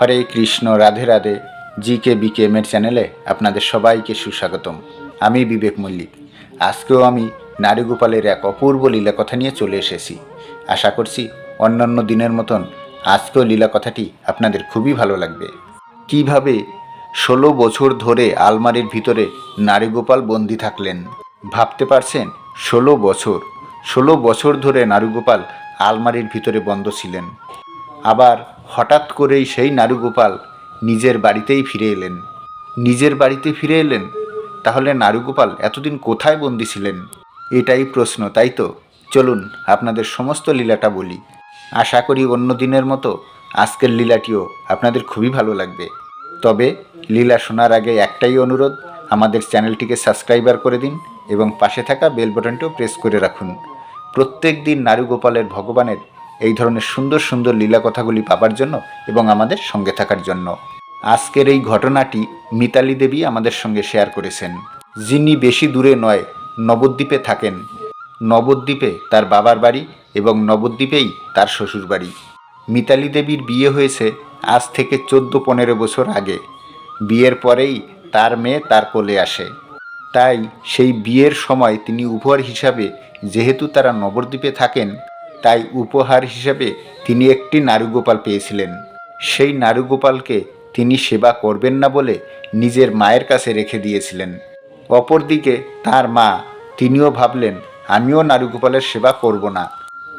Hare Krishna, Radhe Radhe. G K B K এমের চ্যানেলে আপনাদের সবাইকে সুস্বাগতম। আমি বিবেক মল্লিক। আজকেও আমি নারীগোপালের এক অপূর্ব লীলা কথা নিয়ে চলে এসেছি। আশা করছি অন্যান্য দিনের মতন আজকেও লীলা কথাটি আপনাদের খুবই ভালো লাগবে। কীভাবে ষোলো বছর ধরে আলমারির ভিতরে নারীগোপাল বন্দি থাকলেন? ভাবতে পারছেন? ষোলো বছর। ষোলো বছর ধরে নারীগোপাল আলমারির ভিতরে বন্ধ ছিলেন। আবার হঠাৎ করেই সেই নারুগোপাল নিজের বাড়িতেই ফিরে এলেন। নিজের বাড়িতে ফিরে এলেন? তাহলে নারুগোপাল এতদিন কোথায় বন্দি ছিলেন? এটাই প্রশ্ন, তাই তো? চলুন, আপনাদের সমস্ত লীলাটা বলি। আশা করি অন্য দিনের মতো আজকের লীলাটিও আপনাদের খুবই ভালো লাগবে। তবে লীলা শোনার আগে একটাই অনুরোধ, আমাদের চ্যানেলটিকে সাবস্ক্রাইবার করে দিন এবং পাশে থাকা বেল বাটনটিও প্রেস করে রাখুন। প্রত্যেক দিন নারুগোপালের ভগবানের এই ধরনের সুন্দর সুন্দর লীলা কথাগুলি পাবার জন্য এবং আমাদের সঙ্গে থাকার জন্য। আজকের এই ঘটনাটি মিতালি দেবী আমাদের সঙ্গে শেয়ার করেছেন। যিনি বেশি দূরে নয়, নবদ্বীপে থাকেন। নবদ্বীপে তার বাবার বাড়ি এবং নবদ্বীপেই তার শ্বশুর বাড়ি। মিতালি দেবীর বিয়ে হয়েছে আজ থেকে চোদ্দ পনেরো বছর আগে। বিয়ের পরেই তার মেয়ে তার কোলে আসে। তাই সেই বিয়ের সময় তিনি উপহার হিসাবে, যেহেতু তারা নবদ্বীপে থাকেন তাই উপহার হিসাবে তিনি একটি নারুগোপাল পেয়েছিলেন। সেই নারুগোপালকে তিনি সেবা করবেন না বলে নিজের মায়ের কাছে রেখে দিয়েছিলেন। অপরদিকে তার মা, তিনিও ভাবলেন, আমিও নারুগোপালের সেবা করব না।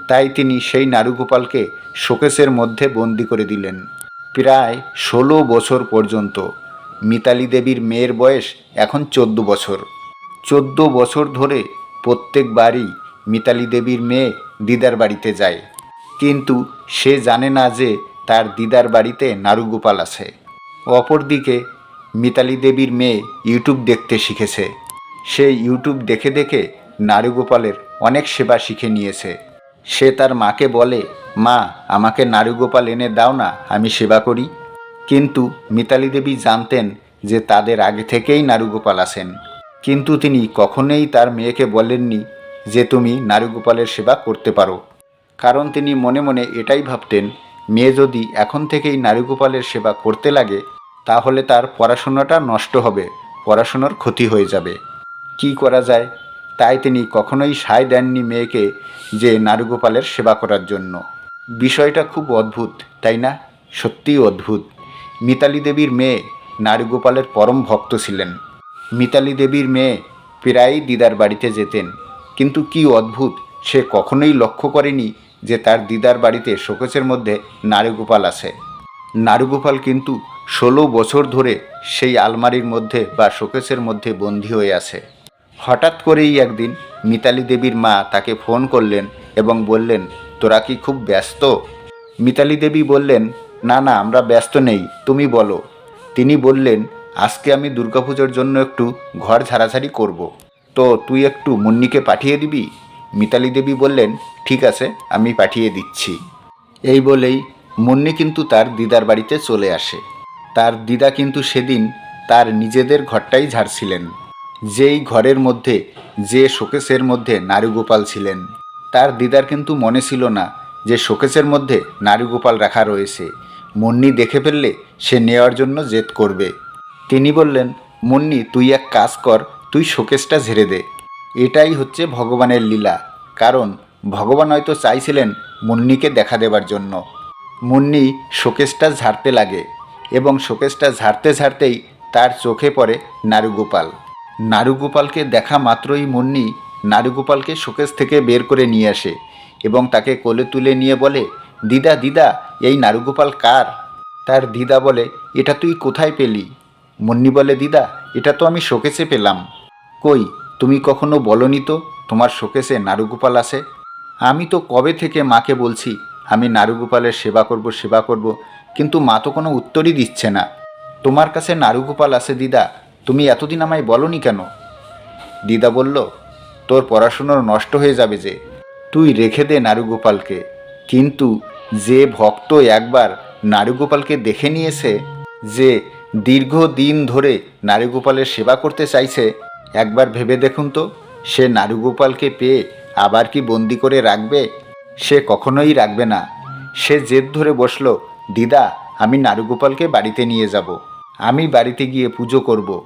তাই তিনি সেই নারুগোপালকে শোকেসের মধ্যে বন্দি করে দিলেন। প্রায় ষোলো বছর পর্যন্ত মিতালি দেবীর মেয়ের বয়স এখন চোদ্দ বছর। চোদ্দ বছর ধরে প্রত্যেকবারই মিতালি দেবীর মেয়ে দিদার বাড়িতে যায়। কিন্তু সে জানে না যে তার দিদার বাড়িতে নারুগোপাল আছে। অপরদিকে মিতালি দেবীর মেয়ে ইউটিউব দেখতে শিখেছে। সে ইউটিউব দেখে দেখে নারুগোপালের অনেক সেবা শিখে নিয়েছে। সে তার মাকে বলে, মা, আমাকে নারুগোপাল এনে দাও না, আমি সেবা করি। কিন্তু মিতালি দেবী জানতেন যে তাদের আগে থেকেই নারুগোপাল আছেন। কিন্তু তিনি কখনোই তার মেয়েকে বলেননি যে তুমি নারুগোপালের সেবা করতে পারো। কারণ তিনি মনে মনে এটাই ভাবতেন, মেয়ে যদি এখন থেকেই নারীগোপালের সেবা করতে লাগে, তাহলে তার পড়াশোনাটা নষ্ট হবে, পড়াশোনার ক্ষতি হয়ে যাবে। কি করা যায়? তাই তিনি কখনোই সায় দেননি মেয়েকে যে নারীগোপালের সেবা করার জন্য। বিষয়টা খুব অদ্ভুত, তাই না? সত্যিই অদ্ভুত। মিতালি দেবীর মেয়ে নারীগোপালের পরম ভক্ত ছিলেন। মিতালি দেবীর মেয়ে প্রায়ই দিদার বাড়িতে যেতেন। কিন্তু কি অদ্ভুত, সে কখনোই লক্ষ্য করেনি যে তার দিদার বাড়িতে শোকেসের মধ্যে নারীগোপাল আছে। নারীগোপাল কিন্তু ষোলো বছর ধরে সেই আলমারির মধ্যে বা শোকেসের মধ্যে বন্দী হয়ে আছে। হঠাৎ করেই একদিন মিতালি দেবীর মা তাকে ফোন করলেন এবং বললেন, তোরা কি খুব ব্যস্ত? মিতালি দেবী বললেন, না না, আমরা ব্যস্ত নেই, তুমি বলো। তিনি বললেন, আজকে আমি দুর্গাপুজোর জন্য একটু ঘর ঝাড়াঝাড়ি করব। তো তুই একটু মুন্নিকে পাঠিয়ে দিবি? মিতালি দেবী বললেন, ঠিক আছে, আমি পাঠিয়ে দিচ্ছি। এই বলেই মুন্নি কিন্তু তার দিদার বাড়িতে চলে আসে। তার দিদা কিন্তু সেদিন তার নিজেদের ঘরটাই ঝাড়ছিলেন। যেই ঘরের মধ্যে, যে শোকেসের মধ্যে নারীগোপাল ছিলেন, তার দিদার কিন্তু মনে ছিল না যে শোকেসের মধ্যে নারীগোপাল রাখা রয়েছে। মুন্নি দেখে ফেললে সে নেওয়ার জন্য জেদ করবে। তিনি বললেন, মুন্নি, তুই এক কাজ কর তুই শোকেসটা ঝেড়ে দে। এটাই হচ্ছে ভগবানের লীলা। কারণ ভগবান হয়তো চাইছিলেন মুন্নিকে দেখা দেবার জন্য। মুন্নি শোকেসটা ঝাড়তে লাগে এবং শোকেসটা ঝাড়তে ঝাড়তেই তার চোখে পড়ে নারুগোপাল। নারুগোপালকে দেখা মাত্রই মুন্নি নারুগোপালকে শোকেস থেকে বের করে নিয়ে আসে এবং তাকে কোলে তুলে নিয়ে বলে, দিদা দিদা, এই নারুগোপাল কার? তার দিদা বলে, এটা তুই কোথায় পেলি? মুন্নি বলে, দিদা, এটা তো আমি শোকেসে পেলাম। কই, তুমি কখনো বলনি তো তোমার শোকেসে নারুগোপাল আসে আমি তো কবে থেকে মাকে বলছি, আমি নারুগোপালের সেবা করব সেবা করব, কিন্তু মা তো কোনো উত্তরই দিচ্ছে না। তোমার কাছে নারুগোপাল আছে দিদা, তুমি এতদিন আমায় বলনি কেন? দিদা বলল, তোর পড়াশুনো নষ্ট হয়ে যাবে যে, তুই রেখে দে নারুগোপালকে। কিন্তু যে ভক্ত একবার নারুগোপালকে দেখে নিয়েছে, যে দীর্ঘ দিন ধরে নারীগোপালের সেবা করতে চাইছে একবার ভেবে দেখুন তো, সে নারীগোপালকে পেয়ে আবার কি বন্দি করে রাখবে? সে কখনোই রাখবে না। সে জেদ ধরে বসল, দিদা, আমি নারুগোপালকে বাড়িতে নিয়ে যাব। আমি বাড়িতে গিয়ে পুজো করব।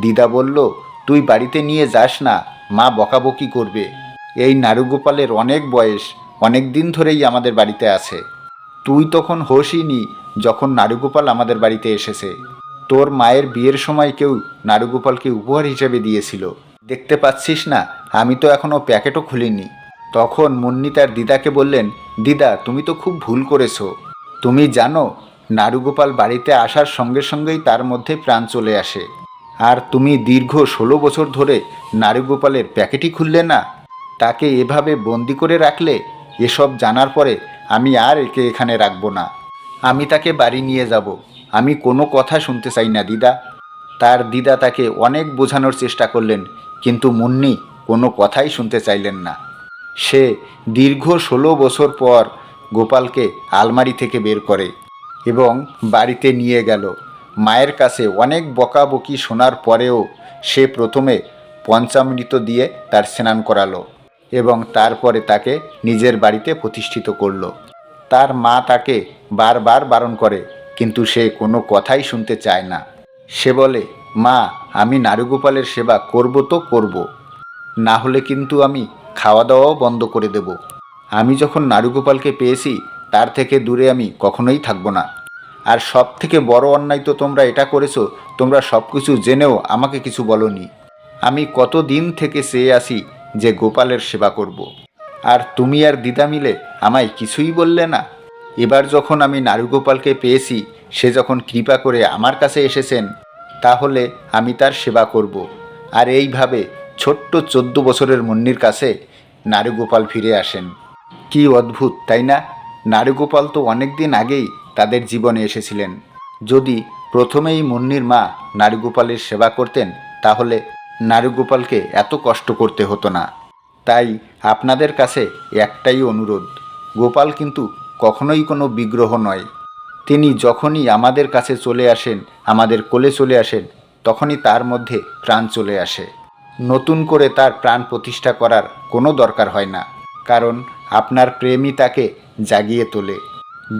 দিদা বলল, তুই বাড়িতে নিয়ে যাস না, মা বকাবকি করবে। এই নারুগোপালের অনেক বয়স, অনেক দিন ধরেই আমাদের বাড়িতে আছে। তুই তখন হোসই নি, যখন নারুগোপাল আমাদের বাড়িতে এসেছে। তোর মায়ের বিয়ের সময় কেউ নারুগোপালকে উপহার হিসেবে দিয়েছিল। দেখতে পাচ্ছিস না, আমি তো এখনও প্যাকেটও খুলিনি। তখন মুন্নি তার দিদাকে বললেন, দিদা, তুমি তো খুব ভুল করেছ। তুমি জানো, নারুগোপাল বাড়িতে আসার সঙ্গে সঙ্গেই তার মধ্যে প্রাণ চলে আসে। আর তুমি দীর্ঘ ষোলো বছর ধরে নারুগোপালের প্যাকেটই খুললে না? তাকে এভাবে বন্দি করে রাখলে এসব জানার পরে আমি আর একে এখানে রাখব না। আমি তাকে বাড়ি নিয়ে যাব। আমি কোনো কথা শুনতে চাই না, দিদা। তার দিদা তাকে অনেক বোঝানোর চেষ্টা করলেন, কিন্তু মুন্নি কোনো কথাই শুনতে চাইলেন না। সে দীর্ঘ ষোলো বছর পর গোপালকে আলমারি থেকে বের করে এবং বাড়িতে নিয়ে গেল। মায়ের কাছে অনেক বকাবকি শোনার পরেও সে প্রথমে পঞ্চামৃত দিয়ে তার স্নান করালো এবং তারপরে তাকে নিজের বাড়িতে প্রতিষ্ঠিত করল। তার মা তাকে বারবার বারণ করে কিন্তু সে কোনো কথাই শুনতে চায় না। সে বলে, মা, আমি নারুগোপালের সেবা করব তো করব। না হলে কিন্তু আমি খাওয়া দাওয়াও বন্ধ করে দেব। আমি যখন নারুগোপালকে পেয়েছি, তার থেকে দূরে আমি কখনোই থাকব না। আর সব থেকে বড় অন্যায় তো তোমরা এটা করেছ, তোমরা সব কিছু জেনেও আমাকে কিছু বলনি। আমি কত দিন থেকে চেয়ে আসি যে গোপালের সেবা করব। আর তুমি আর দিদা মিলে আমায় কিছুই বললে না? এবার যখন আমি নারুগোপালকে পেয়েছি, সে যখন কৃপা করে আমার কাছে এসেছেন, তাহলে আমি তার সেবা করব। আর এইভাবে ছোট্ট চোদ্দ বছরের মুন্নির কাছে নারুগোপাল ফিরে আসেন। কি অদ্ভুত, তাই না? নারুগোপাল তো অনেক দিন আগেই তাদের জীবনে এসেছিলেন। যদি প্রথমেই মুন্নির মা নারুগোপালের সেবা করতেন, তাহলে নারুগোপালকে এত কষ্ট করতে হতো না। তাই আপনাদের কাছে একটাই অনুরোধ, গোপাল কিন্তু কখনোই কোনো বিগ্রহ নয়। তিনি যখনই আমাদের কাছে চলে আসেন, আমাদের কোলে চলে আসেন, তখনই তার মধ্যে প্রাণ চলে আসে। নতুন করে তার প্রাণ প্রতিষ্ঠা করার কোনো দরকার হয় না, কারণ আপনার প্রেমই তাকে জাগিয়ে তোলে।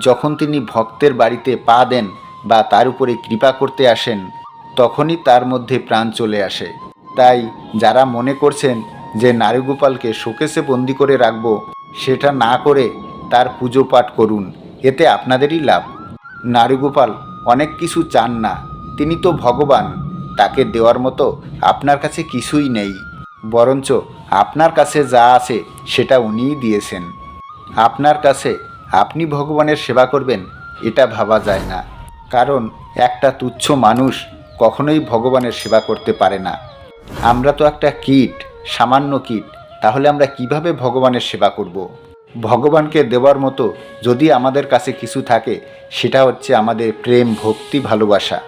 যখন তিনি ভক্তের বাড়িতে পা দেন বা তার উপরে কৃপা করতে আসেন, তখনই তার মধ্যে প্রাণ চলে আসে। তাই যারা মনে করছেন যে নারীগোপালকে শোকেসে বন্দি করে রাখব, সেটা না করে তার পুজো পাঠ করুন, এতে আপনাদেরই লাভ। নারীগোপাল অনেক কিছু চান না, তিনি তো ভগবান, তাকে দেওয়ার মতো আপনার কাছে কিছুই নেই। বরঞ্চ আপনার কাছে যা আছে সেটা উনিই দিয়েছেন। আপনার কাছে আপনি ভগবানের সেবা করবেন, এটা ভাবা যায় না। কারণ একটা তুচ্ছ মানুষ কখনোই ভগবানের সেবা করতে পারে না। আমরা তো একটা কীট, সামান্য কীট, তাহলে আমরা কীভাবে ভগবানের সেবা করব। ভগবানকে দেওয়ার মতো যদি আমাদের কাছে কিছু থাকে, সেটা হচ্ছে আমাদের প্রেম, ভক্তি, ভালোবাসা।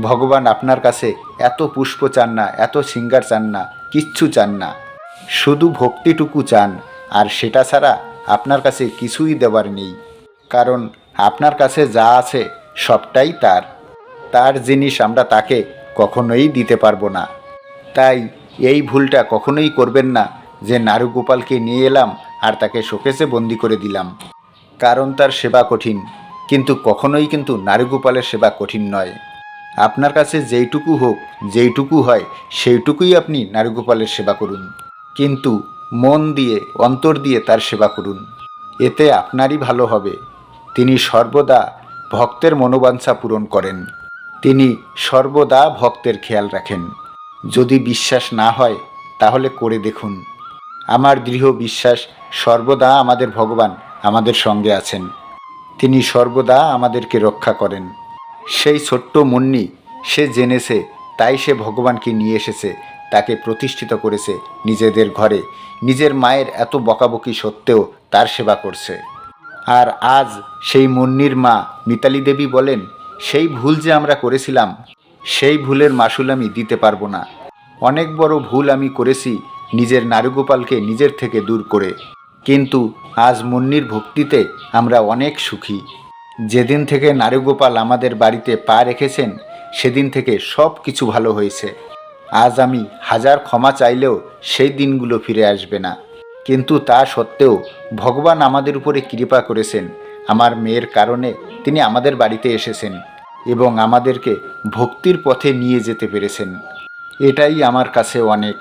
ভগবান আপনার কাছে এত পুষ্প চান না, এত সিঙ্গার চান না, কিচ্ছু চান না। শুধু ভক্তিটুকু চান, আর সেটা ছাড়া আপনার কাছে কিছুই দেওয়ার নেই। কারণ আপনার কাছে যা আছে সবটাই তার। তার জিনিস আমরা তাকে কখনোই দিতে পারব না। তাই এই ভুলটা কখনোই করবেন না যে নারুগোপালকে নিয়ে এলাম আর তাকে শোকেসে বন্দি করে দিলাম। কারণ তার সেবা কঠিন, কিন্তু কখনোই কিন্তু নারুগোপালের সেবা কঠিন নয়। আপনার কাছে যেইটুকু হোক, যেইটুকু হয়, সেইটুকুই আপনি নারুগোপালের সেবা করুন। কিন্তু মন দিয়ে, অন্তর দিয়ে তার সেবা করুন। এতে আপনারই ভালো হবে। তিনি সর্বদা ভক্তের মনোবাঞ্ছা পূরণ করেন। তিনি সর্বদা ভক্তের খেয়াল রাখেন। যদি বিশ্বাস না হয়, তাহলে করে দেখুন। আমার দৃঢ় বিশ্বাস সর্বদা আমাদের ভগবান আমাদের সঙ্গে আছেন। তিনি সর্বদা আমাদেরকে রক্ষা করেন। সেই ছোট্ট মুন্নি সে জেনেছে, তাই সে ভগবানকে নিয়ে এসেছে, তাকে প্রতিষ্ঠিত করেছে নিজেদের ঘরে। নিজের মায়ের এত বকাবকি সত্ত্বেও তার সেবা করছে। আর আজ সেই মুন্নির মা মিতালি দেবী বলেন, সেই ভুল যে আমরা করেছিলাম, সেই ভুলের মাসুল আমি দিতে পারব না। অনেক বড় ভুল আমি করেছি নিজের নারুগোপালকে নিজের থেকে দূর করে। কিন্তু আজ মুন্নির ভক্তিতে আমরা অনেক সুখী। যেদিন থেকে নারুগোপাল আমাদের বাড়িতে পা রেখেছেন, সেদিন থেকে সব কিছু ভালো হয়েছে। আজ আমি হাজার ক্ষমা চাইলেও সেই দিনগুলো ফিরে আসবে না। কিন্তু তা সত্ত্বেও ভগবান আমাদের উপরে কৃপা করেছেন। আমার মেয়ের কারণে তিনি আমাদের বাড়িতে এসেছেন এবং আমাদেরকে ভক্তির পথে নিয়ে যেতে পেরেছেন। এটাই আমার কাছে অনেক।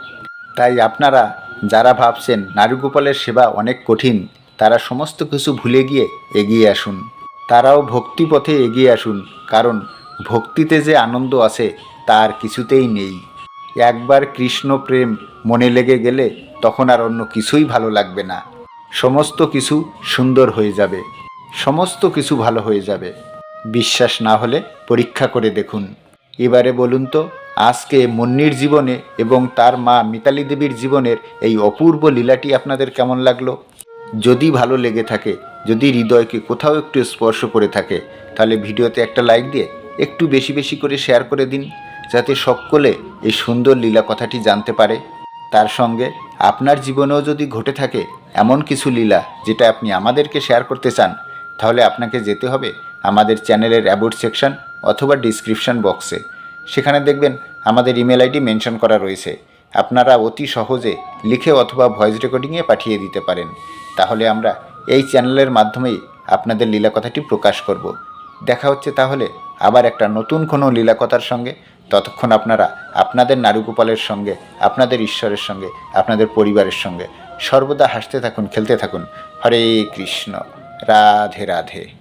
তাই আপনারা যারা ভাবছেন নারীগোপালের সেবা অনেক কঠিন, তারা সমস্ত কিছু ভুলে গিয়ে এগিয়ে আসুন। তারাও ভক্তি পথে এগিয়ে আসুন, কারণ ভক্তিতে যে আনন্দ আছে তার কিছুতেই নেই। একবার কৃষ্ণ প্রেম মনে লেগে গেলে তখন আর অন্য কিছুই ভালো লাগবে না। সমস্ত কিছু সুন্দর হয়ে যাবে। সমস্ত কিছু ভালো হয়ে যাবে। বিশ্বাস না হলে পরীক্ষা করে দেখুন। এবারে বলুন তো আজকে মুন্নির জীবনে এবং তার মা মিতালি দেবীর জীবনের এই অপূর্ব লীলাটি আপনাদের কেমন লাগল? যদি ভালো লেগে থাকে, যদি হৃদয়কে কোথাও একটু স্পর্শ করে থাকে, তাহলে ভিডিওতে একটা লাইক দিয়ে একটু বেশি বেশি করে শেয়ার করে দিন, যাতে সকলে এই সুন্দর লীলা কথাটি জানতে পারে। তার সঙ্গে আপনার জীবনেও যদি ঘটে থাকে এমন কিছু লীলা যেটা আপনি আমাদেরকে শেয়ার করতে চান, তাহলে আপনাকে যেতে হবে আমাদের চ্যানেলের অ্যাবোর্ড সেকশন অথবা ডিসক্রিপশন বক্সে। সেখানে দেখবেন আমাদের ইমেল আইডি মেনশন করা রয়েছে। আপনারা অতি সহজে লিখে অথবা ভয়েস রেকর্ডিংয়ে পাঠিয়ে দিতে পারেন। তাহলে আমরা এই চ্যানেলের মাধ্যমেই আপনাদের লীলা কথাটি প্রকাশ করব। দেখা হচ্ছে তাহলে আবার একটা নতুন কোনো লীলা কথার সঙ্গে। ততক্ষণ আপনারা আপনাদের নারুগোপালের সঙ্গে, আপনাদের ঈশ্বরের সঙ্গে, আপনাদের পরিবারের সঙ্গে সর্বদা হাসতে থাকুন, খেলতে থাকুন। হরে কৃষ্ণ। রাধে রাধে।